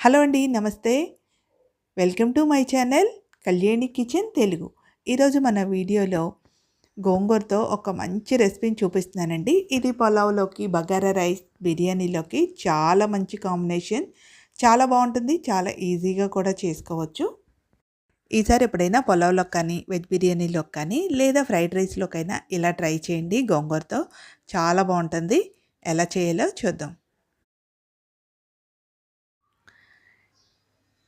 Hello అండి నమస్తే. Welcome to my channel Kalyani kitchen Telugu. ఈరోజు మన వీడియోలో గోంగూరతో ఒక మంచి రెసిపీని చూపిస్తున్నానండి. ఇది పులావ్లోకి బగారా రైస్ బిర్యానీలోకి చాలా మంచి కాంబినేషన్. చాలా బాగుంటుంది చాలా ఈజీగా కూడా చేసుకోవచ్చు. ఈసారి ఎప్పుడైనా పులావ్లోకి కానీ వెజ్ బిర్యానీలోకి కానీ లేదా ఫ్రైడ్ రైస్లోకైనా ఇలా ట్రై చేయండి గోంగూరతో. చాలా బాగుంటుంది. ఎలా చేయాలో చూద్దాం.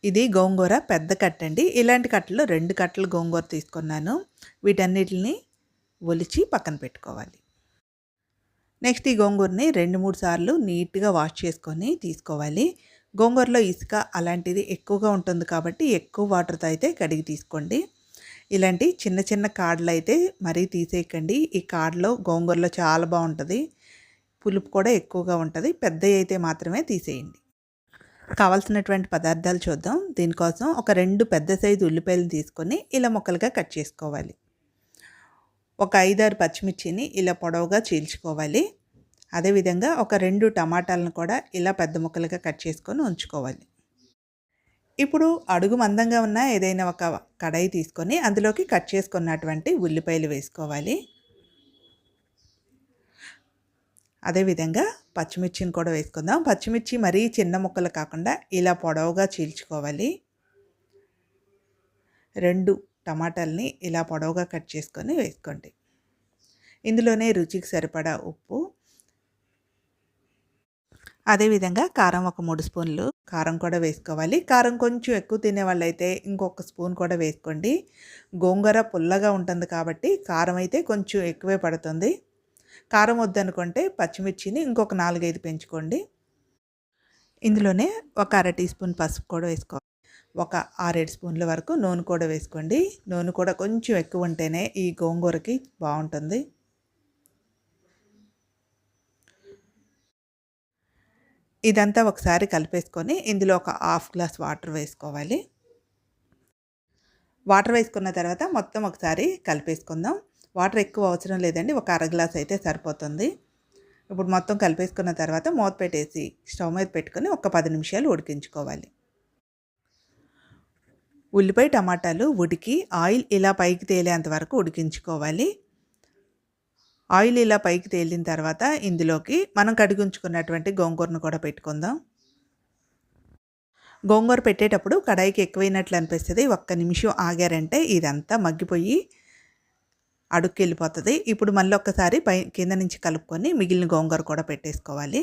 ఇది గోంగూర పెద్ద కట్ట అండి ఇలాంటి కట్టలు రెండు కట్టలు గోంగూర తీసుకున్నాను. వీటన్నిటిని ఒలిచి పక్కన పెట్టుకోవాలి. నెక్స్ట్ ఈ గోంగూరని రెండు మూడు సార్లు నీట్గా వాష్ చేసుకొని తీసుకోవాలి. గోంగూరలో ఇసుక అలాంటిది ఎక్కువగా ఉంటుంది కాబట్టి ఎక్కువ వాటర్తో అయితే కడిగి తీసుకోండి. ఇలాంటి చిన్న చిన్న కాడలు అయితే మరీ తీసేయకండి. ఈ కాడలో గోంగూరలో చాలా బాగుంటుంది. పులుపు కూడా ఎక్కువగా ఉంటుంది. పెద్దవి అయితే మాత్రమే తీసేయండి. కావాల్సినటువంటి పదార్థాలు చూద్దాం. దీనికోసం ఒక రెండు పెద్ద సైజు ఉల్లిపాయలు తీసుకొని ఇలా ముక్కలుగా కట్ చేసుకోవాలి. ఒక ఐదారు పచ్చిమిర్చిని ఇలా పొడవుగా చీల్చుకోవాలి. అదేవిధంగా ఒక రెండు టమాటాలను కూడా ఇలా పెద్ద ముక్కలుగా కట్ చేసుకొని ఉంచుకోవాలి. ఇప్పుడు అడుగు మందంగా ఉన్న ఏదైనా ఒక కడాయి తీసుకొని అందులోకి కట్ చేసుకున్నటువంటి ఉల్లిపాయలు వేసుకోవాలి. అదేవిధంగా పచ్చిమిర్చిని కూడా వేసుకుందాం. పచ్చిమిర్చి మరీ చిన్న ముక్కలు కాకుండా ఇలా పొడవుగా చీల్చుకోవాలి. రెండు టమాటాలని ఇలా పొడవుగా కట్ చేసుకొని వేసుకోండి. ఇందులోనే రుచికి సరిపడా ఉప్పు. అదేవిధంగా కారం ఒక మూడు స్పూన్లు కారం కూడా వేసుకోవాలి. కారం కొంచెం ఎక్కువ తినే వాళ్ళైతే ఇంకొక స్పూన్ కూడా వేసుకోండి. గోంగూర పుల్లగా ఉంటుంది కాబట్టి కారం అయితే కొంచెం ఎక్కువే పడుతుంది. కారం వద్దనుకుంటే పచ్చిమిర్చిని ఇంకొక నాలుగైదు పెంచుకోండి. ఇందులోనే ఒక అర టీ స్పూన్ పసుపు కూడా వేసుకోవాలి. ఒక ఆరేడు స్పూన్ల వరకు నూనె కూడా వేసుకోండి. నూనె కూడా కొంచెం ఎక్కువ ఉంటేనే ఈ గోంగూరకి బాగుంటుంది. ఇదంతా ఒకసారి కలిపేసుకొని ఇందులో ఒక హాఫ్ గ్లాస్ వాటర్ వేసుకోవాలి. వాటర్ వేసుకున్న తర్వాత మొత్తం ఒకసారి కలిపేసుకుందాం. వాటర్ ఎక్కువ అవసరం లేదండి. ఒక అర గ్లాస్ అయితే సరిపోతుంది. ఇప్పుడు మొత్తం కలిపేసుకున్న తర్వాత మూత పెట్టేసి స్టవ్ మీద పెట్టుకొని ఒక పది నిమిషాలు ఉడికించుకోవాలి. ఉల్లిపాయ టమాటాలు ఉడికి ఆయిల్ ఇలా పైకి తేలేంత వరకు ఉడికించుకోవాలి. ఆయిల్ ఇలా పైకి తేలిన తర్వాత ఇందులోకి మనం కడిగించుకున్నటువంటి గోంగూరను కూడా పెట్టుకుందాం. గోంగూర పెట్టేటప్పుడు కడాయికి ఎక్కువైనట్లు అనిపిస్తుంది. ఒక్క నిమిషం ఆగారంటే ఇదంతా మగ్గిపోయి అడుక్కెళ్ళిపోతుంది. ఇప్పుడు మళ్ళీ ఒక్కసారి పై కింద నుంచి కలుపుకొని మిగిలిన గోంగూర కూడా పెట్టేసుకోవాలి.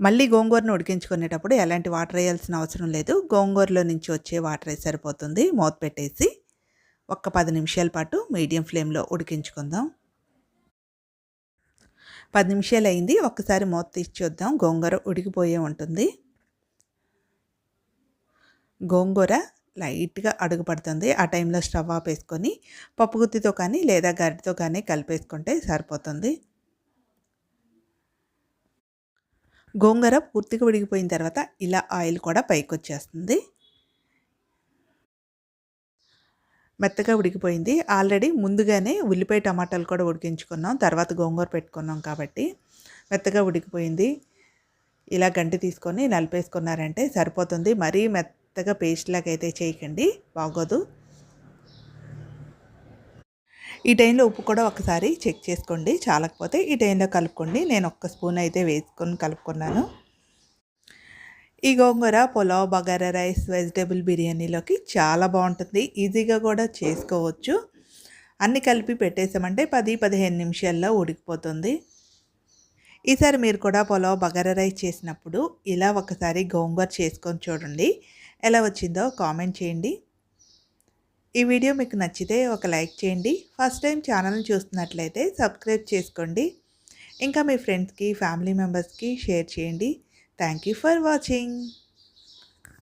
మళ్ళీ గోంగూరను ఉడికించుకునేటప్పుడు ఎలాంటి వాటర్ వేయాల్సిన అవసరం లేదు. గోంగూరలో నుంచి వచ్చే వాటర్ సరిపోతుంది. మూత పెట్టేసి ఒక్క పది నిమిషాల పాటు మీడియం ఫ్లేమ్లో ఉడికించుకుందాం. పది నిమిషాలు అయింది. ఒక్కసారి మూత తీసి చూద్దాం. గోంగూర ఉడికిపోయే ఉంటుంది. గోంగూర లైట్గా అడుగుపడుతుంది ఆ టైంలో స్టవ్ ఆఫ్ వేసుకొని పప్పు గుత్తితో కానీ లేదా గరిటితో కానీ కలిపేసుకుంటే సరిపోతుంది. గోంగూర పూర్తిగా ఉడికిపోయిన తర్వాత ఇలా ఆయిల్ కూడా పైకి వచ్చేస్తుంది మెత్తగా ఉడికిపోయింది. ఆల్రెడీ ముందుగానే ఉల్లిపాయ టమాటాలు కూడా ఉడికించుకున్నాం. తర్వాత గోంగూర పెట్టుకున్నాం కాబట్టి మెత్తగా ఉడికిపోయింది. ఇలా గంటి తీసుకొని నలిపేసుకున్నారంటే సరిపోతుంది. మరీ మెత్త మెత్తగా పేస్ట్ లాగా అయితే చేయకండి బాగోదు. ఈ టైంలో ఉప్పు కూడా ఒకసారి చెక్ చేసుకోండి చాలకపోతే ఈ టైంలో కలుపుకోండి. నేను ఒక్క స్పూన్ అయితే వేసుకొని కలుపుకున్నాను. ఈ గోంగూర పులావ్ బగారా రైస్ వెజిటేబుల్ బిర్యానీలోకి చాలా బాగుంటుంది. ఈజీగా కూడా చేసుకోవచ్చు. అన్ని కలిపి పెట్టేసామంటే పది పదిహేను నిమిషాల్లో ఉడికిపోతుంది. ఈసారి మీరు కూడా పొలావ్ బగారా రైస్ చేసినప్పుడు ఇలా ఒకసారి గోంగూర చేసుకొని చూడండి. ఎలా వచ్చిందో కామెంట్ చేయండి. ఈ వీడియో మీకు నచ్చితే ఒక లైక్ చేయండి. ఫస్ట్ టైం ఛానల్ని చూస్తున్నట్లయితే సబ్స్క్రైబ్ చేసుకోండి. ఇంకా మీ ఫ్రెండ్స్కి ఫ్యామిలీ మెంబర్స్కి షేర్ చేయండి. Thank you for watching.